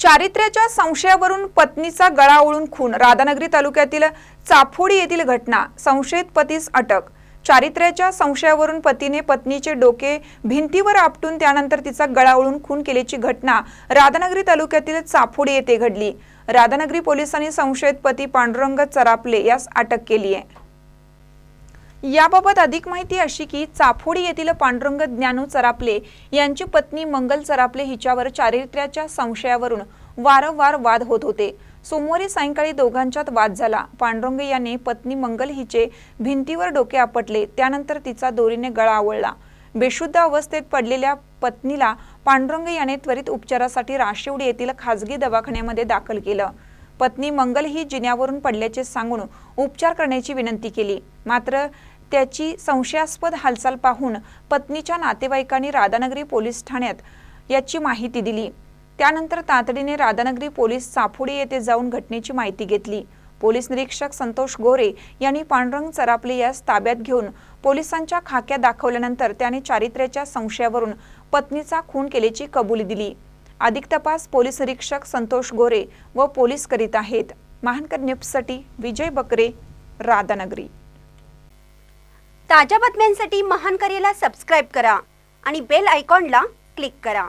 चारित्र्याच्या संशयावरून पत्नीचा गळा ओळून खून. राधानगरी तालुक्यातील चाफोडी येथील घटना. संशयित पतीस अटक. चारित्र्याच्या संशयावरून पतीने पत्नीचे डोके भिंतीवर आपटून त्यानंतर तिचा गळा ओळून खून केल्याची घटना राधानगरी तालुक्यातील चाफोडी येथे घडली. राधानगरी पोलिसांनी संशयित पती पांडुरंग चरापले यास अटक केली आहे याबाबत अधिक माहिती अशी की चाफोडी येथील पांडुरंग ज्ञानू चरापले यांची पत्नी मंगल चरापले हिच्यावर चारित्र्याच्या संशयावरून वारंवार वाद होत होते. सोमवारी सायंकाळी दोघांच्यात वाद झाला. पांडुरंग याने पत्नी मंगल हिचे भिंतीवर डोके आपटले. त्यानंतर तिचा दोरीने गळा आवळला. बेशुद्ध अवस्थेत पडलेल्या पत्नीला पांडुरंग याने त्वरित उपचारासाठी राशिवडी येथील खासगी दवाखान्यामध्ये दाखल केलं. पत्नी मंगल ही जिन्यावरून पडल्याचे सांगून उपचार करण्याची विनंती केली. मात्र त्याची संशयास्पद हालचाल पाहून पत्नीच्या नातेवाईकांनी राधानगरी पोलीस ठाण्यात याची माहिती दिली. त्यानंतर तातडीने राधानगरी पोलीस चाफोडी येथे जाऊन घटनेची माहिती घेतली. पोलीस निरीक्षक संतोष गोरे यांनी पांडुरंग चरापले यास ताब्यात घेऊन पोलिसांच्या खाक्या दाखवल्यानंतर त्याने चारित्र्याच्या संशयावरून पत्नीचा खून केल्याची कबुली दिली. अधिक तपास पोलीस अधीक्षक संतोष गोरे व पोलीस करीत आहेत. महानकर न्यूजसाठी विजय बकरे राधानगरी. ताज्या बातम्यांसाठी महानकरीला सबस्क्राईब करा आणि बेल आयकॉनला क्लिक करा.